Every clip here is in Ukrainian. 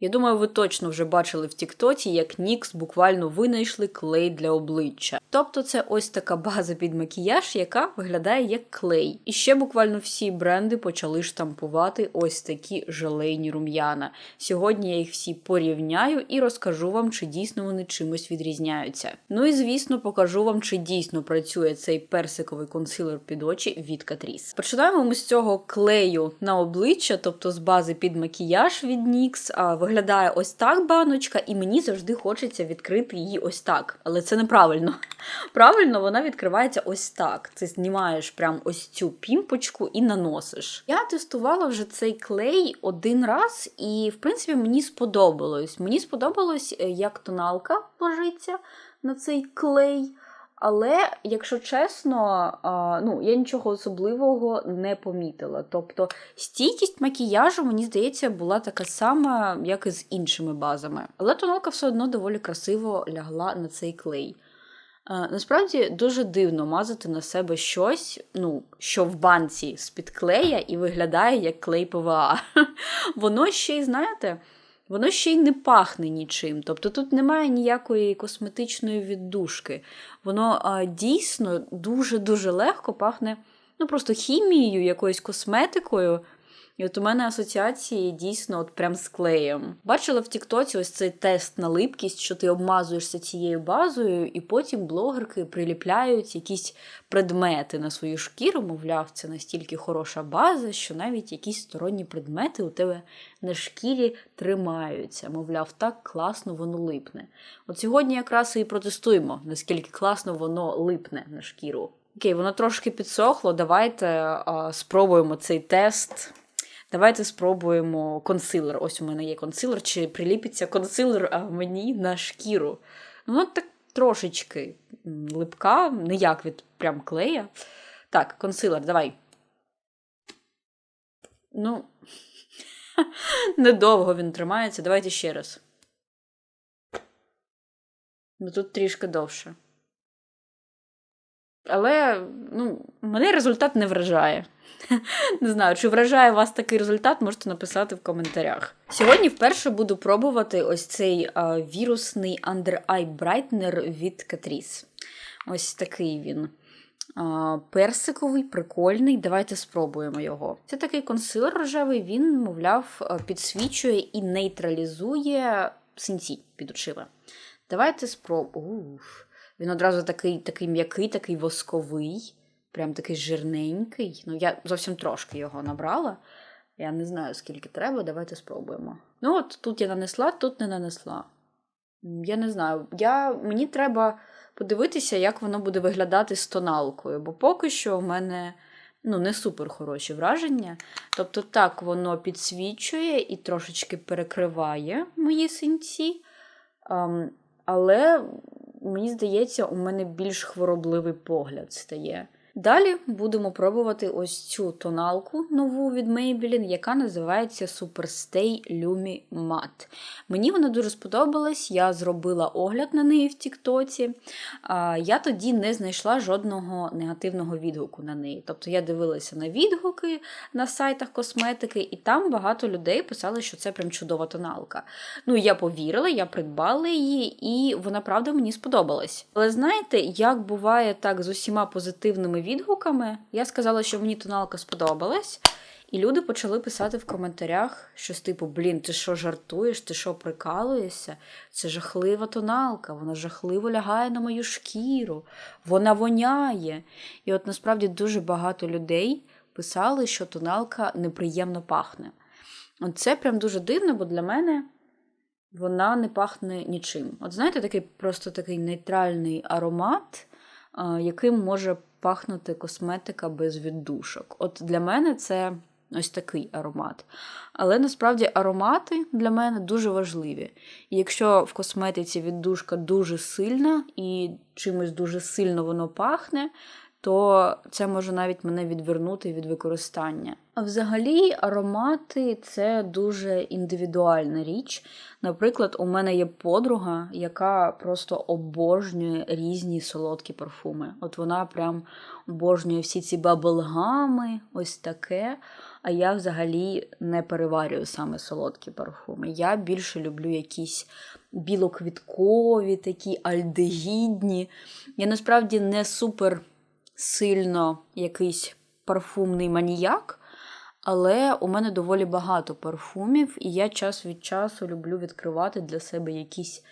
Я думаю, ви точно вже бачили в Тіктоці, як Нікс буквально винайшли клей для обличчя. Тобто це ось така база під макіяж, яка виглядає як клей. І ще буквально всі бренди почали штампувати ось такі желейні рум'яна. Сьогодні я їх всі порівняю і розкажу вам, чи дійсно вони чимось відрізняються. Ну і звісно, покажу вам, чи дійсно працює цей персиковий консилер під очі від Catrice. Починаємо ми з цього клею на обличчя, тобто з бази під макіяж від NYX. А виглядає ось так баночка, і мені завжди хочеться відкрити її ось так. Але це неправильно. Правильно, вона відкривається ось так. Ти знімаєш прям ось цю пімпочку і наносиш. Я тестувала вже цей клей один раз, і, в принципі, мені сподобалось. Мені сподобалось, е, як тоналка ложиться на цей клей. Але, якщо чесно, ну я нічого особливого не помітила. Тобто стійкість макіяжу, мені здається, була така сама, як і з іншими базами. Але тоналка все одно доволі красиво лягла на цей клей. Насправді дуже дивно мазати на себе щось, ну, що в банці з-під клея і виглядає як клей ПВА. Воно ще й, знаєте, воно ще й не пахне нічим. Тобто тут немає ніякої косметичної віддушки. Воно а, дійсно дуже-дуже легко пахне ну, просто хімією, якоюсь косметикою. І от у мене асоціації дійсно от прям з клеєм. Бачила в Тіктоці ось цей тест на липкість, що ти обмазуєшся цією базою, і потім блогерки приліпляють якісь предмети на свою шкіру. Мовляв, це настільки хороша база, що навіть якісь сторонні предмети у тебе на шкірі тримаються. Мовляв, так класно воно липне. От сьогодні якраз і протестуємо, наскільки класно воно липне на шкіру. Окей, воно трошки підсохло. Давайте а, спробуємо цей тест. Давайте спробуємо консилер. Ось у мене є консилер, чи приліпиться консилер мені на шкіру. Ну, от так трошечки липка, не як від прям клея. Так, консилер, давай. Ну, недовго він тримається. Давайте ще раз. Ну, Тут трішки довше. Але ну, мене результат не вражає. Не знаю, чи вражає вас такий результат, можете написати в коментарях. Сьогодні вперше буду пробувати ось цей а, вірусний Under Eye Brightener від Catrice. Ось такий він. А, персиковий, прикольний. Давайте спробуємо його. Це такий консилер рожевий, він, мовляв, підсвічує і нейтралізує синці під очима. Давайте спробуємо. Він одразу такий такий м'який, такий восковий, прям такий жирненький. Ну, я зовсім трошки його набрала. Я не знаю, скільки треба, давайте спробуємо. Ну, от тут я нанесла, тут не нанесла. Я не знаю. Я, Мені треба подивитися, як воно буде виглядати з тоналкою, бо поки що в мене ну, не супер хороші враження. Тобто, так, воно підсвічує і трошечки перекриває мої синці. Але мені здається, у мене більш хворобливий погляд стає. Далі будемо пробувати ось цю тоналку нову від Maybelline, яка називається Superstay Lumi Matte. Мені вона дуже сподобалась, я зробила огляд на неї в Тіктоці. Я тоді не знайшла жодного негативного відгуку на неї. Тобто я дивилася на відгуки на сайтах косметики, і там багато людей писали, що це прям чудова тоналка. Ну, я повірила, я придбала її, і вона правда мені сподобалась. Але знаєте, як буває так з усіма позитивними відгуками. Я сказала, що мені тоналка сподобалась, і люди почали писати в коментарях, що типу, блін, ти що жартуєш, ти що прикалуєшся? Це жахлива тоналка, вона жахливо лягає на мою шкіру, вона воняє. І от насправді дуже багато людей писали, що тоналка неприємно пахне. От це прям дуже дивно, бо для мене. Вона не пахне нічим. От знаєте, такий просто такий нейтральний аромат, яким може пахнути косметика без віддушок. От для мене це ось такий аромат. Але насправді аромати для мене дуже важливі. І якщо в косметиці віддушка дуже сильна і чимось дуже сильно воно пахне, то це може навіть мене відвернути від використання. А взагалі, аромати це дуже індивідуальна річ. Наприклад, у мене є подруга, яка просто обожнює різні солодкі парфуми. От вона прям обожнює всі ці баблгами, ось таке. а я взагалі не переварюю саме солодкі парфуми. Я більше люблю якісь білоквіткові, такі альдегідні. Я насправді не супер сильно якийсь парфумний маніяк. Але у мене доволі багато парфумів, і я час від часу люблю відкривати для себе якісь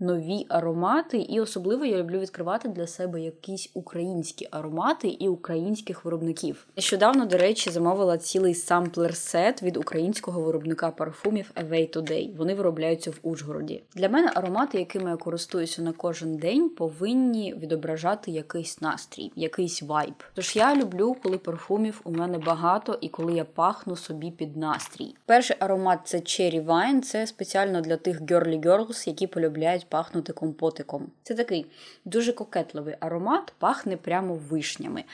нові аромати. І особливо я люблю відкривати для себе якісь українські аромати і українських виробників. Нещодавно, до речі, замовила цілий самплер-сет від українського виробника парфумів Away Today. Вони виробляються в Ужгороді. Для мене аромати, якими я користуюся на кожен день, повинні відображати якийсь настрій, якийсь вайб. Тож я люблю, коли парфумів у мене багато і коли я пахну собі під настрій. Перший аромат це Cherry Wine, це спеціально для тих girly girls, які полюбляють пахнути компотиком. Це такий дуже кокетливий аромат, пахне прямо вишнями.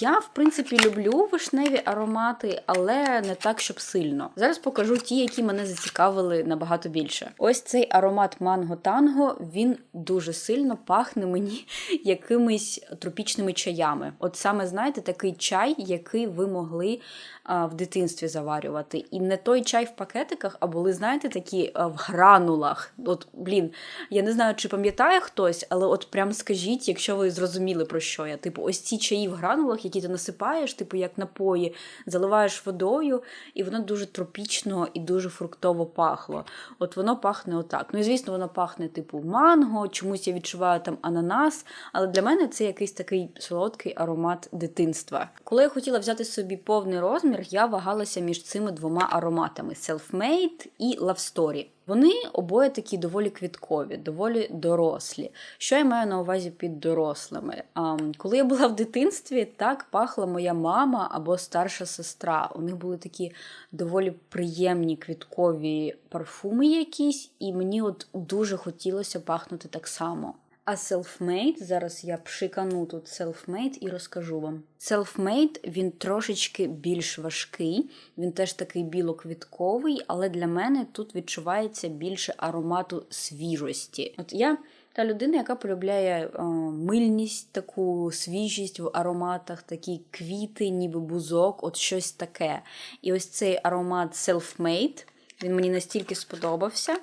Я, в принципі, люблю вишневі аромати, але не так, щоб сильно. Зараз покажу ті, які мене зацікавили набагато більше. Ось цей аромат Манго Танго, він дуже сильно пахне мені якимись тропічними чаями. От саме, знаєте, такий чай, який ви могли а, в дитинстві заварювати. І не той чай в пакетиках, а були, знаєте, такі а, в гранулах. От, блін, я не знаю, чи пам'ятає хтось, але от прям скажіть, якщо ви зрозуміли про що я. Типу, ось ці чаї в гранулах, які ти насипаєш, типу як напої, заливаєш водою, і воно дуже тропічно і дуже фруктово пахло. От воно пахне отак. Ну і звісно, воно пахне типу манго, чомусь я відчуваю там ананас. Але для мене це якийсь такий солодкий аромат дитинства. Коли я хотіла взяти собі повний розмір, я вагалася між цими двома ароматами: Self-Made і Love Story. Вони обоє такі доволі квіткові, доволі дорослі. Що я маю на увазі під дорослими? А, коли я була в дитинстві, так пахла моя мама або старша сестра. У них були такі доволі приємні квіткові парфуми якісь, і мені от дуже хотілося пахнути так само. А self-made, зараз я пшикану тут self-made і розкажу вам. Self-made, він трошечки більш важкий, він теж такий білоквітковий, але для мене тут відчувається більше аромату свіжості. От я та людина, яка полюбляє е, мильність, таку свіжість в ароматах, такі квіти, ніби бузок, от щось таке. І ось цей аромат self-made, він мені настільки сподобався,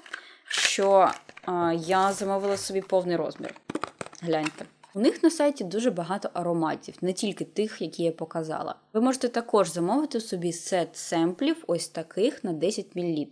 що я замовила собі повний розмір. Гляньте. У них на сайті дуже багато ароматів, не тільки тих, які я показала. Ви можете також замовити собі сет семплів, ось таких на 10 мл.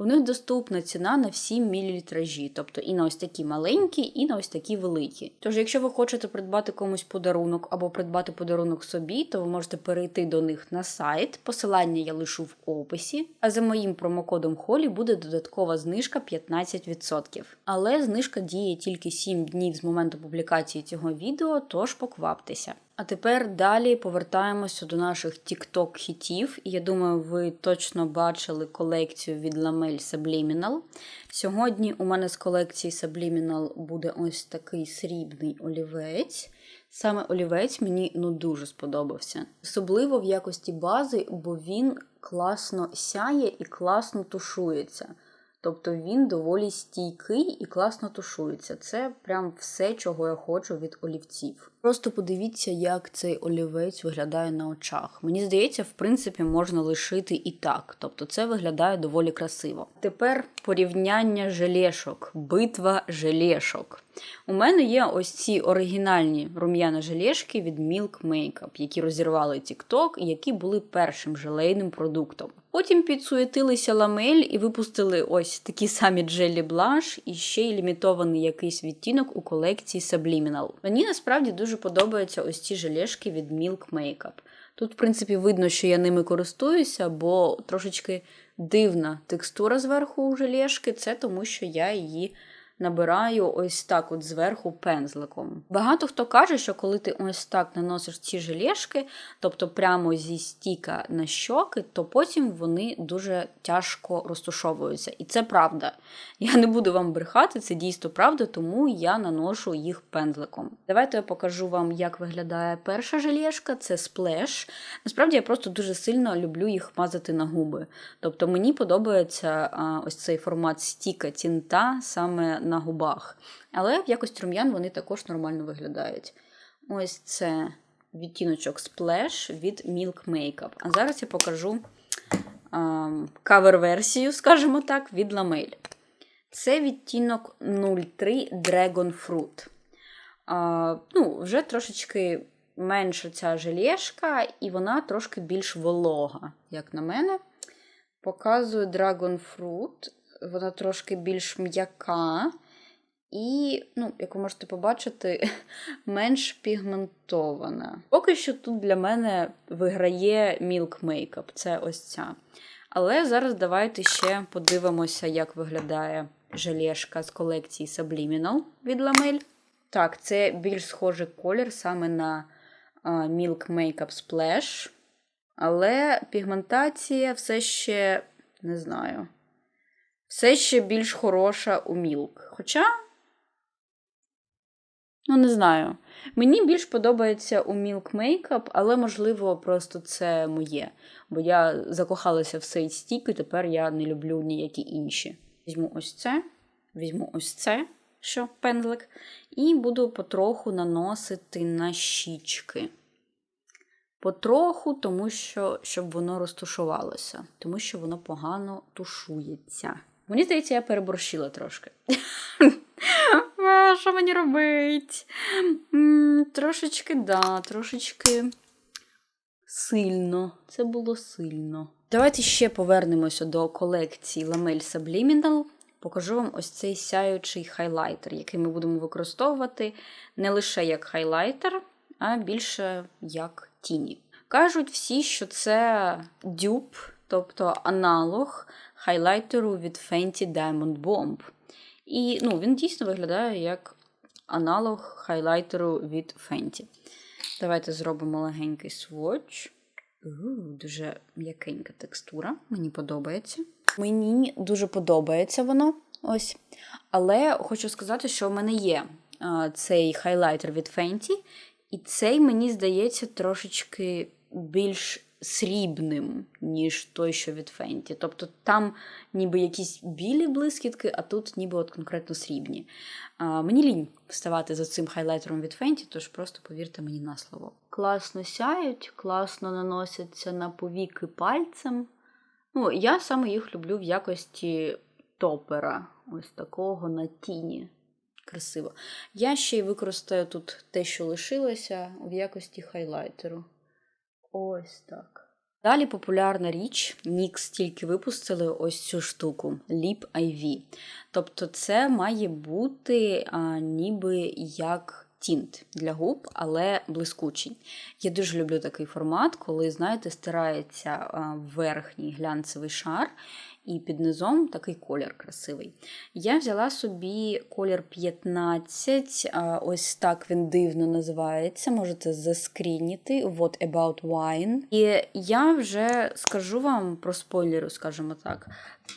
У них доступна ціна на всі мілілітражі, тобто і на ось такі маленькі, і на ось такі великі. Тож, якщо ви хочете придбати комусь подарунок або придбати подарунок собі, то ви можете перейти до них на сайт. Посилання я лишу в описі. А за моїм промокодом Холі буде додаткова знижка 15%. Але знижка діє тільки 7 днів з моменту публікації цього відео, тож покваптеся. А тепер далі повертаємося до наших TikTok хітів. Я думаю, ви точно бачили колекцію від Lamel Subliminal. Сьогодні у мене з колекції Subliminal буде ось такий срібний олівець. Саме олівець мені ну дуже сподобався. Особливо в якості бази, бо він класно сяє і класно тушується. Тобто він доволі стійкий і класно тушується. Це прям все, чого я хочу від олівців. Просто подивіться, як цей олівець виглядає на очах. Мені здається, в принципі, можна лишити і так. Тобто це виглядає доволі красиво. Тепер порівняння желешок, битва желешок. У мене є ось ці оригінальні рум'яна желешки від Milk Makeup, які розірвали TikTok і які були першим желейним продуктом. Потім підсуетилися ламель і випустили ось такі самі Jelly Blush і ще й лімітований якийсь відтінок у колекції Subliminal. Мені насправді дуже подобаються ось ці желешки від Milk Makeup. Тут, в принципі, видно, що я ними користуюся, бо трошечки дивна текстура зверху у желешки, це тому, що я її набираю ось так от зверху пензликом. Багато хто каже, що коли ти ось так наносиш ці желешки, тобто прямо зі стіка на щоки, то потім вони дуже тяжко розтушовуються. І це правда. Я не буду вам брехати, це дійсно правда, тому я наношу їх пензликом. Давайте я покажу вам, як виглядає перша желешка, це сплеш. Насправді я просто дуже сильно люблю їх мазати на губи. Тобто мені подобається а, ось цей формат стіка тінта саме на губах. Але в якості рум'ян вони також нормально виглядають. Ось це відтіночок Splash від Milk Makeup. А зараз я покажу кавер-версію, скажімо так, від ламель. Це відтінок 03 Dragon Fruit. А, ну, Вже трошечки менша ця желешка, і вона трошки більш волога, як на мене. Показую Dragon Fruit. Вона трошки більш м'яка. І, ну, як ви можете побачити, менш пігментована. Поки що тут для мене виграє Milk Makeup, це ось ця. Але зараз давайте ще подивимося, як виглядає желешка з колекції Subliminal від Lamel. Так, це більш схожий колір саме на Milk Makeup Splash. Але пігментація все ще не знаю. Все ще більш хороша у Milk. Хоча. Ну, не знаю. Мені більш подобається у Milk Makeup, але, можливо, просто це моє. Бо я закохалася в цей стік, і тепер я не люблю ніякі інші. Візьму ось це, візьму ось це, що пензлик, і буду потроху наносити на щічки. Потроху, тому що щоб воно розтушувалося, тому що воно погано тушується. Мені здається, я переборщила трошки. Що мені робить? Трошечки, да, трошечки сильно. Це було сильно. Давайте ще повернемося до колекції Lamel Subliminal. Покажу вам ось цей сяючий хайлайтер, який ми будемо використовувати не лише як хайлайтер, а більше як тіні. Кажуть всі, що це дюб, тобто аналог хайлайтеру від Fenty Diamond Bomb. І ну, він дійсно виглядає як аналог хайлайтеру від Fenty. Давайте зробимо легенький сводч. Дуже м'якенька текстура, мені подобається. Мені дуже подобається воно. ось. Але хочу сказати, що в мене є а, цей хайлайтер від Fenty, і цей, мені здається, трошечки більш срібним, ніж той, що від Фенті. Тобто там ніби якісь білі блискітки, а тут ніби от конкретно срібні. А, Мені лінь вставати за цим хайлайтером від Фенті, тож просто повірте мені на слово. Класно сяють, класно наносяться на повіки пальцем. Ну, Я саме їх люблю в якості топера, ось такого на тіні. Красиво. Я ще й використаю тут те, що лишилося, в якості хайлайтеру. Ось так. Далі популярна річ, Nix тільки випустили ось цю штуку Lip IV. Тобто, це має бути а, ніби як тінт для губ, але блискучий. Я дуже люблю такий формат, коли, знаєте, стирається верхній глянцевий шар, і під низом такий колір красивий. Я взяла собі колір 15, ось так він дивно називається. Можете заскрініти What About Wine. І я вже скажу вам про спойлеру, скажімо так,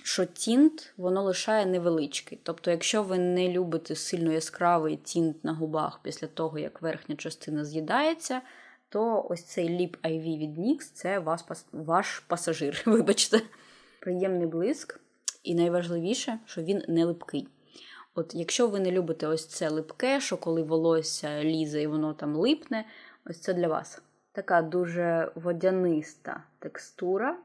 що тінт воно лишає невеличкий. Тобто, якщо ви не любите сильно яскравий тінт на губах після того, як верхня частина з'їдається. То ось цей ліп IV від NYX – це ваш, ваш пасажир, вибачте приємний блиск, і найважливіше, що він не липкий. От Якщо ви не любите ось це липке, що коли волосся лізе і воно там липне, ось це для вас. Така дуже водяниста текстура,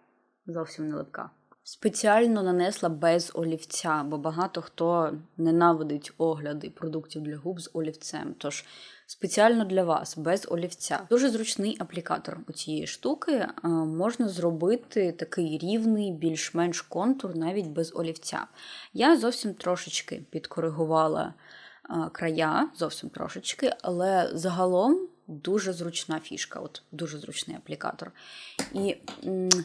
зовсім не липка. Спеціально нанесла без олівця, бо багато хто ненавидить огляди продуктів для губ з олівцем. Тож спеціально для вас, без олівця. Дуже зручний аплікатор у цієї штуки. Можна зробити такий рівний, більш-менш контур навіть без олівця. Я зовсім трошечки підкоригувала края, зовсім трошечки, але загалом дуже зручна фішка, от дуже зручний аплікатор. І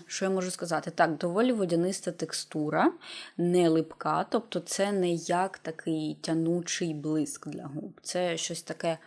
що я можу сказати? Так, доволі водяниста текстура, не липка, тобто це не як такий тянучий блиск для губ. Це щось таке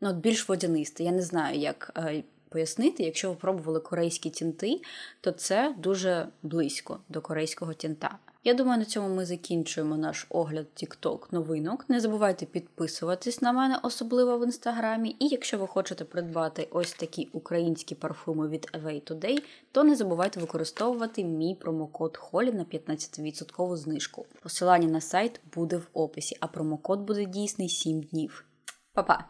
ну, більш водянисте. Я не знаю, як. Е, пояснити, якщо ви пробували корейські тінти, то це дуже близько до корейського тінта. Я думаю, на цьому ми закінчуємо наш огляд TikTok новинок. Не забувайте підписуватись на мене, особливо в інстаграмі. І якщо ви хочете придбати ось такі українські парфуми від Away Today, то не забувайте використовувати мій промокод HOLY на 15% знижку. Посилання на сайт буде в описі, а промокод буде дійсний 7 днів. Па-па!